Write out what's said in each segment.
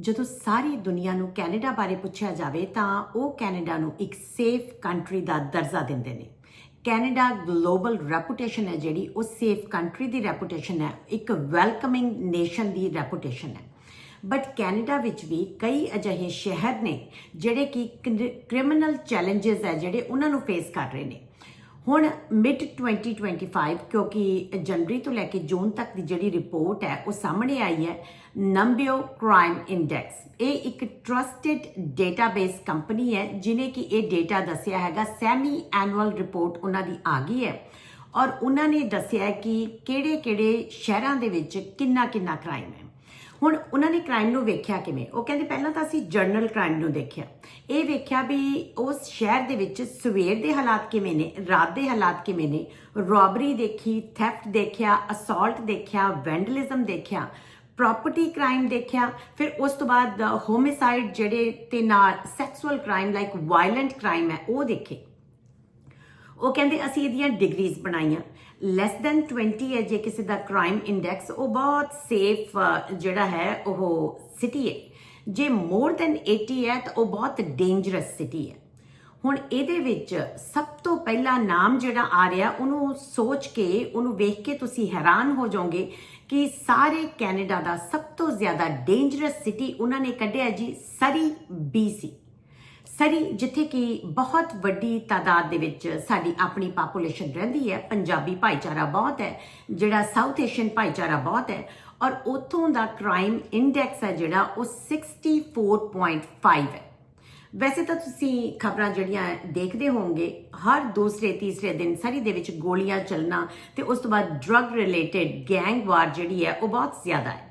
ਜਦੋਂ ਸਾਰੀ ਦੁਨੀਆ ਨੂੰ ਕੈਨੇਡਾ ਬਾਰੇ ਪੁੱਛਿਆ ਜਾਵੇ ਤਾਂ ਉਹ ਕੈਨੇਡਾ ਨੂੰ ਇੱਕ ਸੇਫ ਕੰਟਰੀ ਦਾ ਦਰਜਾ ਦਿੰਦੇ ਨੇ। ਕੈਨੇਡਾ ਗਲੋਬਲ ਰੈਪੂਟੇਸ਼ਨ ਹੈ ਜਿਹੜੀ, ਉਹ ਸੇਫ ਕੰਟਰੀ ਦੀ ਰੈਪੂਟੇਸ਼ਨ ਹੈ, ਇੱਕ ਵੈਲਕਮਿੰਗ ਨੇਸ਼ਨ ਦੀ ਰੈਪੂਟੇਸ਼ਨ ਹੈ। ਬਟ ਕੈਨੇਡਾ ਵਿੱਚ ਵੀ ਕਈ ਅਜਿਹੇ ਸ਼ਹਿਰ ਨੇ ਜਿਹੜੇ ਕਿ ਕ੍ਰਿਮੀਨਲ ਚੈਲੰਜਸ ਹੈ ਜਿਹੜੇ ਉਹਨਾਂ ਨੂੰ ਫੇਸ ਕਰ ਰਹੇ ਨੇ। ਹੁਣ ਮਿਡ 2025 ਕਿਉਂਕਿ ਜਨਵਰੀ ਤੋਂ ਲੈ ਕੇ ਜੂਨ ਤੱਕ ਦੀ ਜਿਹੜੀ ਰਿਪੋਰਟ ਹੈ, ਉਹ ਸਾਹਮਣੇ ਆਈ ਹੈ, ਨੰਬਿਓ ਕ੍ਰਾਈਮ ਇੰਡੈਕਸ ਇਹ ਇੱਕ ਟਰਸਟਡ ਡੇਟਾਬੇਸ ਕੰਪਨੀ ਹੈ, ਜਿਨੇ ਕਿ ਇਹ ਡੇਟਾ ਦੱਸਿਆ ਹੈਗਾ ਸੈਮੀ ਐਨੂਅਲ ਰਿਪੋਰਟ ਉਹਨਾਂ ਦੀ ਆ ਗਈ ਹੈ। ਔਰ ਉਹਨਾਂ ਨੇ ਦੱਸਿਆ ਕਿ ਕਿਹੜੇ-ਕਿਹੜੇ ਸ਼ਹਿਰਾਂ ਦੇ ਵਿੱਚ ਕਿੰਨਾ ਕਿੰਨਾ ਕ੍ਰਾਈਮ ਹੈ। ਹੁਣ ਉਹਨਾਂ ਨੇ ਕ੍ਰਾਈਮ ਨੂੰ ਵੇਖਿਆ ਕਿਵੇਂ? ਉਹ ਕਹਿੰਦੇ ਪਹਿਲਾਂ ਤਾਂ ਅਸੀਂ ਜਰਨਲ ਕ੍ਰਾਈਮ ਨੂੰ ਦੇਖਿਆ। ਇਹ ਵੇਖਿਆ ਵੀ ਉਸ ਸ਼ਹਿਰ ਦੇ ਵਿੱਚ ਸਵੇਰ ਦੇ ਹਾਲਾਤ ਕਿਵੇਂ ਨੇ, ਰਾਤ ਦੇ ਹਾਲਾਤ ਕਿਵੇਂ ਨੇ? ਰੋਬਰੀ ਦੇਖੀ ਥੈਫਟ ਦੇਖਿਆ ਅਸੌਲਟ ਦੇਖਿਆ ਵੈਂਡਲਿਜ਼ਮ ਦੇਖਿਆ ਪ੍ਰਾਪਰਟੀ ਕ੍ਰਾਈਮ ਦੇਖਿਆ, ਫਿਰ ਉਸ ਤੋਂ ਬਾਅਦ ਹੋਮਿਸਾਈਡ ਜਿਹੜੇ ਤੇ ਨਾਲ sexual crime like violent crime ਹੈ, ਉਹ ਦੇਖੇ। ਉਹ ਕਹਿੰਦੇ ਅਸੀਂ ਇਹਦੀਆਂ ਡਿਗਰੀਜ਼ ਬਣਾਈਆਂ। ਲੈਸ ਦੈਨ 20 ਹੈ ਜੇ ਕਿਸੇ ਦਾ ਕ੍ਰਾਈਮ ਇੰਡੈਕਸ ਉਹ ਬਹੁਤ ਸੇਫ ਜਿਹੜਾ ਹੈ, ਉਹ ਸਿਟੀ ਹੈ। ਜੇ ਮੋਰ ਦੈਨ 80 ਹੈ, ਤਾਂ ਉਹ ਬਹੁਤ ਡੇਂਜਰਸ ਸਿਟੀ ਹੈ। ਹੁਣ ਇਹਦੇ ਵਿੱਚ ਸਭ ਤੋਂ ਪਹਿਲਾ ਨਾਮ ਜਿਹੜਾ ਆ ਰਿਹਾ, ਉਹਨੂੰ ਸੋਚ ਕੇ, ਉਹਨੂੰ ਵੇਖ ਕੇ ਤੁਸੀਂ ਹੈਰਾਨ ਹੋ ਜਾਓਗੇ ਕਿ ਸਾਰੇ ਕੈਨੇਡਾ ਦਾ ਸਭ ਤੋਂ ਜ਼ਿਆਦਾ ਡੇਂਜਰਸ ਸਿਟੀ ਉਹਨਾਂ ਨੇ ਕੱਢਿਆ ਜੀ, ਸਰੀ ਬੀਸੀ ਸਰੀ, ਜਿੱਥੇ ਕਿ ਬਹੁਤ ਵੱਡੀ ਤਾਦਾਦ ਦੇ ਵਿੱਚ ਸਾਡੀ ਆਪਣੀ ਪਾਪੂਲੇਸ਼ਨ ਰਹਿੰਦੀ ਹੈ, ਪੰਜਾਬੀ ਭਾਈਚਾਰਾ ਬਹੁਤ ਹੈ, ਜਿਹੜਾ ਸਾਊਥ ਏਸ਼ੀਅਨ ਭਾਈਚਾਰਾ ਬਹੁਤ ਹੈ, ਔਰ ਉਥੋਂ ਦਾ ਕ੍ਰਾਈਮ ਇੰਡੈਕਸ ਹੈ ਜਿਹੜਾ, ਉਹ 64.5 ਹੈ। ਵੈਸੇ ਤਾਂ ਤੁਸੀਂ ਖਬਰਾਂ ਜਿਹੜੀਆਂ ਦੇਖਦੇ ਹੋਵੋਗੇ, ਹਰ ਦੂਸਰੇ, ਤੀਸਰੇ ਦਿਨ ਸਰੀ ਦੇ ਵਿੱਚ ਗੋਲੀਆਂ ਚੱਲਣਾ ਤੇ ਉਸ ਤੋਂ ਬਾਅਦ ਡਰੱਗ ਰਿਲੇਟਡ ਗੈਂਗ ਵਾਰ ਜਿਹੜੀ ਹੈ, ਉਹ ਬਹੁਤ ਜ਼ਿਆਦਾ ਹੈ।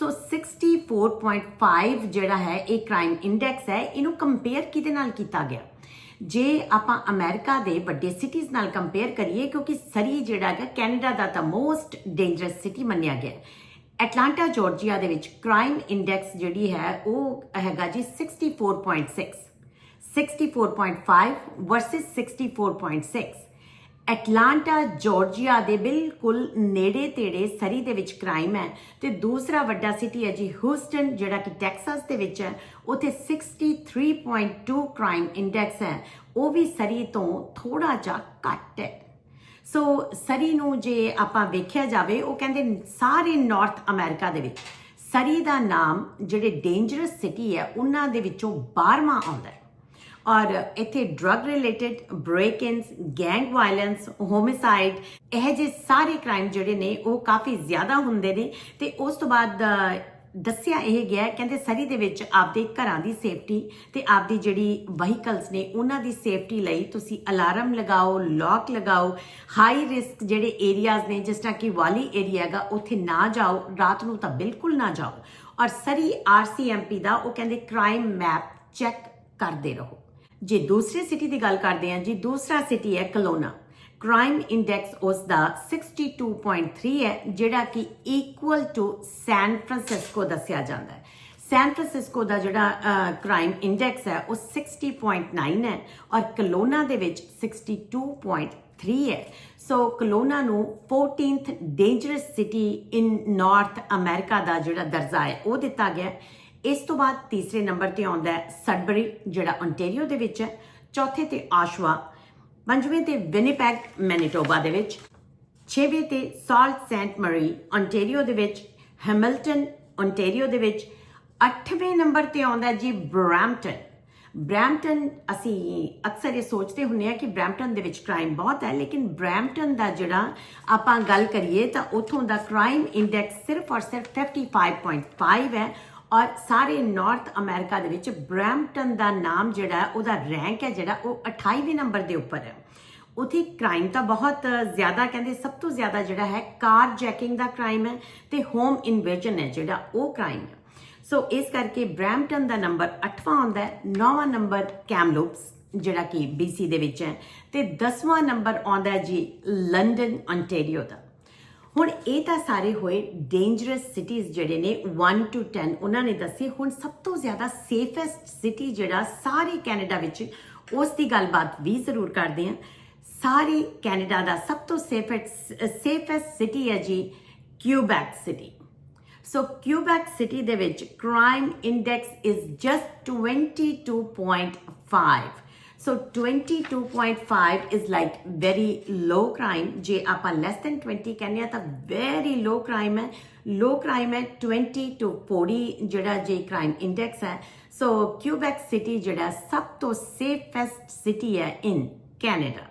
ਸੋ 64.5 ਜਿਹੜਾ ਹੈ, ਇਹ ਕ੍ਰਾਈਮ ਇੰਡੈਕਸ ਹੈ, ਇਹਨੂੰ ਕੰਪੇਅਰ ਕਿਹਦੇ ਨਾਲ ਕੀਤਾ ਗਿਆ? ਜੇ ਆਪਾਂ ਅਮਰੀਕਾ ਦੇ ਵੱਡੇ ਸਿਟੀਜ਼ ਨਾਲ ਕੰਪੇਅਰ ਕਰੀਏ, ਕਿਉਂਕਿ ਸਰੀ ਜਿਹੜਾ ਹੈ ਕੈਨੇਡਾ ਦਾ ਤਾਂ ਮੋਸਟ ਡੇਂਜਰਸ ਸਿਟੀ ਮੰਨਿਆ ਗਿਆ ਐਟਲਾਂਟਾ ਜਾਰਜੀਆ ਦੇ ਵਿੱਚ ਕ੍ਰਾਈਮ ਇੰਡੈਕਸ ਜਿਹੜੀ ਹੈ, ਉਹ ਹੈਗਾ ਜੀ 64.6 64.5 ਵਰਸਸ 64.6 ਐਟਲਾਂਟਾ ਜਾਰਜੀਆ ਦੇ ਬਿਲਕੁਲ ਨੇੜੇ ਤੇੜੇ ਸਰੀ ਦੇ ਵਿੱਚ ਕ੍ਰਾਈਮ ਹੈ ਤੇ ਦੂਸਰਾ ਵੱਡਾ ਸਿਟੀ ਹੈ ਜੀ ਹਿਊਸਟਨ ਜਿਹੜਾ ਕਿ ਟੈਕਸਾਸ ਦੇ ਵਿੱਚ ਹੈ, ਉਥੇ 63.2 ਕ੍ਰਾਈਮ ਇੰਡੈਕਸ ਹੈ। ਉਹ ਵੀ ਸਰੀ ਤੋਂ ਥੋੜਾ ਜਿਹਾ ਘੱਟ ਹੈ। ਸੋ ਸਰੀ ਨੂੰ ਜੇ ਆਪਾਂ ਵੇਖਿਆ ਜਾਵੇ, ਉਹ ਕਹਿੰਦੇ ਸਾਰੇ ਨਾਰਥ ਅਮਰੀਕਾ ਦੇ ਵਿੱਚ। ਸਰੀ ਦਾ ਨਾਮ ਜਿਹੜੇ ਡੇਂਜਰਸ ਸਿਟੀ ਹੈ, ਉਹਨਾਂ ਦੇ ਵਿੱਚੋਂ 12ਵਾਂ ਆਉਂਦਾ ਹੈ। ਔਰ ਇੱਥੇ drug related break-ins gang violence homicide ਇਹ ਜੇ ਸਾਰੇ ਕ੍ਰਾਈਮ ਜਿਹੜੇ ਨੇ ਉਹ ਕਾਫੀ ਜ਼ਿਆਦਾ ਹੁੰਦੇ ਨੇ ਤੇ ਉਸ ਤੋਂ ਬਾਅਦ ਦੱਸਿਆ ਇਹ ਗਿਆ, ਕਹਿੰਦੇ ਸਰੀ ਦੇ ਵਿੱਚ ਆਪਦੇ ਘਰਾਂ ਦੀ ਸੇਫਟੀ ਤੇ ਆਪਦੀ ਜਿਹੜੀ ਵਹੀਕਲਸ ਨੇ ਉਹਨਾਂ ਦੀ ਸੇਫਟੀ ਲਈ ਤੁਸੀਂ ਅਲਾਰਮ ਲਗਾਓ ਲੌਕ ਲਗਾਓ ਹਾਈ ਰਿਸਕ ਜਿਹੜੇ ਏਰੀਆਜ਼ ਨੇ, ਜਿਸ ਤਰ੍ਹਾਂ ਕਿ ਵਾਲੀ ਏਰੀਆ ਹੈਗਾ, ਉੱਥੇ ਨਾ ਜਾਓ, ਰਾਤ ਨੂੰ ਤਾਂ ਬਿਲਕੁਲ ਨਾ ਜਾਓ। ਔਰ ਸਰੀ ਆਰਸੀਐਮਪੀ ਦਾ ਉਹ ਕਹਿੰਦੇ ਕ੍ਰਾਈਮ ਮੈਪ ਚੈੱਕ ਕਰਦੇ ਰਹੋ। ਜੇ ਦੂਸਰੀ ਸਿਟੀ ਦੀ ਗੱਲ ਕਰਦੇ ਹਾਂ, ਜੀ ਦੂਸਰਾ ਸਿਟੀ ਹੈ ਕਲੋਨਾ। ਕ੍ਰਾਈਮ ਇੰਡੈਕਸ ਉਸ ਦਾ 62.3 ਹੈ, ਜਿਹੜਾ ਕਿ ਇਕੁਅਲ ਟੂ ਸੈਨ ਫਰਾਂਸਿਸਕੋ ਦੱਸਿਆ ਜਾਂਦਾ ਹੈ। ਸੈਨ ਫਰਾਂਸਿਸਕੋ ਦਾ ਜਿਹੜਾ ਕ੍ਰਾਈਮ ਇੰਡੈਕਸ ਹੈ, ਉਹ 60.9 ਹੈ ਔਰ ਕਲੋਨਾ ਦੇ ਵਿੱਚ 62.3 ਹੈ। ਸੋ ਕਲੋਨਾ ਨੂੰ 14th dangerous city in North America ਦਾ ਜਿਹੜਾ ਦਰਜਾ ਹੈ, ਉਹ ਦਿੱਤਾ ਗਿਆ ਇਸ ਤੋਂ ਬਾਅਦ ਤੀਸਰੇ ਨੰਬਰ ਤੇ ਆਉਂਦਾ ਹੈ ਸਡਬਰੀ, ਜਿਹੜਾ ontario ਦੇ ਵਿੱਚ ਹੈ। ਚੌਥੇ ਤੇ ਆਸ਼ਵਾ ਪੰਜਵੇਂ ਤੇ ਵਿਨੀਪੈਗ, ਮੈਨੀਟੋਬਾ ਦੇ ਵਿੱਚ। ਛੇਵੇਂ ਤੇ ਸਾਲਟ ਸੈਂਟ ਮਰੀ ontario ਦੇ ਵਿੱਚ। ਹੈਮਿਲਟਨ ontario ਦੇ ਵਿੱਚ। ਅੱਠਵੇਂ ਨੰਬਰ ਤੇ ਆਉਂਦਾ ਜੀ ਬ੍ਰੈਂਪਟਨ। ਬ੍ਰੈਂਪਟਨ, ਅਸੀਂ ਅਕਸਰ ਇਹ ਸੋਚਦੇ ਹੁੰਨੇ ਆ ਕਿ ਬ੍ਰੈਂਪਟਨ ਦੇ ਵਿੱਚ ਕ੍ਰਾਈਮ ਬਹੁਤ ਹੈ, ਲੇਕਿਨ ਬ੍ਰੈਂਪਟਨ ਦਾ ਜਿਹੜਾ ਆਪਾਂ ਗੱਲ ਕਰੀਏ ਤਾਂ ਉਥੋਂ ਦਾ ਕ੍ਰਾਈਮ ਇੰਡੈਕਸ ਸਿਰਫ ਔਰ ਸਿਰਫ 55.5 ਹੈ। ਔਰ ਸਾਰੇ ਨਾਰਥ ਅਮਰੀਕਾ ਦੇ ਵਿੱਚ ਬ੍ਰੈਂਪਟਨ ਦਾ ਨਾਮ ਜਿਹੜਾ ਉਹਦਾ ਰੈਂਕ ਹੈ ਜਿਹੜਾ, ਉਹ 28ਵੇਂ ਨੰਬਰ ਦੇ ਉੱਪਰ ਹੈ। ਉਥੇ ਕ੍ਰਾਈਮ ਤਾਂ ਬਹੁਤ ਜ਼ਿਆਦਾ ਕਹਿੰਦੇ ਸਭ ਤੋਂ ਜ਼ਿਆਦਾ ਜਿਹੜਾ ਹੈ, ਕਾਰ ਜੈਕਿੰਗ ਦਾ ਕ੍ਰਾਈਮ ਹੈ ਤੇ ਹੋਮ ਇਨਵੇਜਨ ਹੈ ਜਿਹੜਾ, ਉਹ ਕ੍ਰਾਈਮ ਹੈ। ਸੋ ਇਸ ਕਰਕੇ ਬ੍ਰੈਂਪਟਨ ਦਾ ਨੰਬਰ 8ਵਾਂ ਆਉਂਦਾ ਹੈ 9ਵਾਂ ਨੰਬਰ ਕੈਮਲੂਪਸ ਜਿਹੜਾ ਕਿ BC ਦੇ ਵਿੱਚ ਹੈ ਤੇ 10ਵਾਂ ਨੰਬਰ ਆਉਂਦਾ ਜੀ ਲੰਡਨ ontario ਦਾ। ਹੁਣ ਇਹ ਤਾਂ ਸਾਰੇ ਹੋਏ ਡੇਂਜਰਸ ਸਿਟੀਜ਼ ਜਿਹੜੇ ਨੇ 1 ਟੂ 10 ਉਹਨਾਂ ਨੇ ਦੱਸੇ, ਹੁਣ ਸਭ ਤੋਂ ਜ਼ਿਆਦਾ ਸੇਫੈਸਟ ਸਿਟੀ ਜਿਹੜਾ ਸਾਰੇ ਕੈਨੇਡਾ ਵਿੱਚ, ਉਸ ਦੀ ਗੱਲਬਾਤ ਵੀ ਜ਼ਰੂਰ ਕਰਦੇ ਹਾਂ। ਸਾਰੇ ਕੈਨੇਡਾ ਦਾ ਸਭ ਤੋਂ ਸੇਫੈਸਟ ਸੇਫੈਸਟ ਸਿਟੀ ਹੈ ਜੀ Quebec city so Quebec City ਦੇ ਵਿੱਚ crime index is just 22.5 so 22.5 is like very low crime ਜੇ ਆਪਾਂ ਲੈਸ ਦੈਨ 20 ਕਹਿੰਦੇ ਆ ਤਾਂ ਵੈਰੀ ਲੋ ਕ੍ਰਾਈਮ ਹੈ ਲੋ ਕ੍ਰਾਈਮ ਹੈ 20 ਟੂ 40 ਜਿਹੜਾ ਜੇ ਕ੍ਰਾਈਮ ਇੰਡੈਕਸ ਹੈ ਸੋ ਕਿਊਬੈਕ ਸਿਟੀ ਜਿਹੜਾ ਸਭ ਤੋਂ ਸੇਫੈਸਟ ਸਿਟੀ ਹੈ ਇਨ ਕੈਨੇਡਾ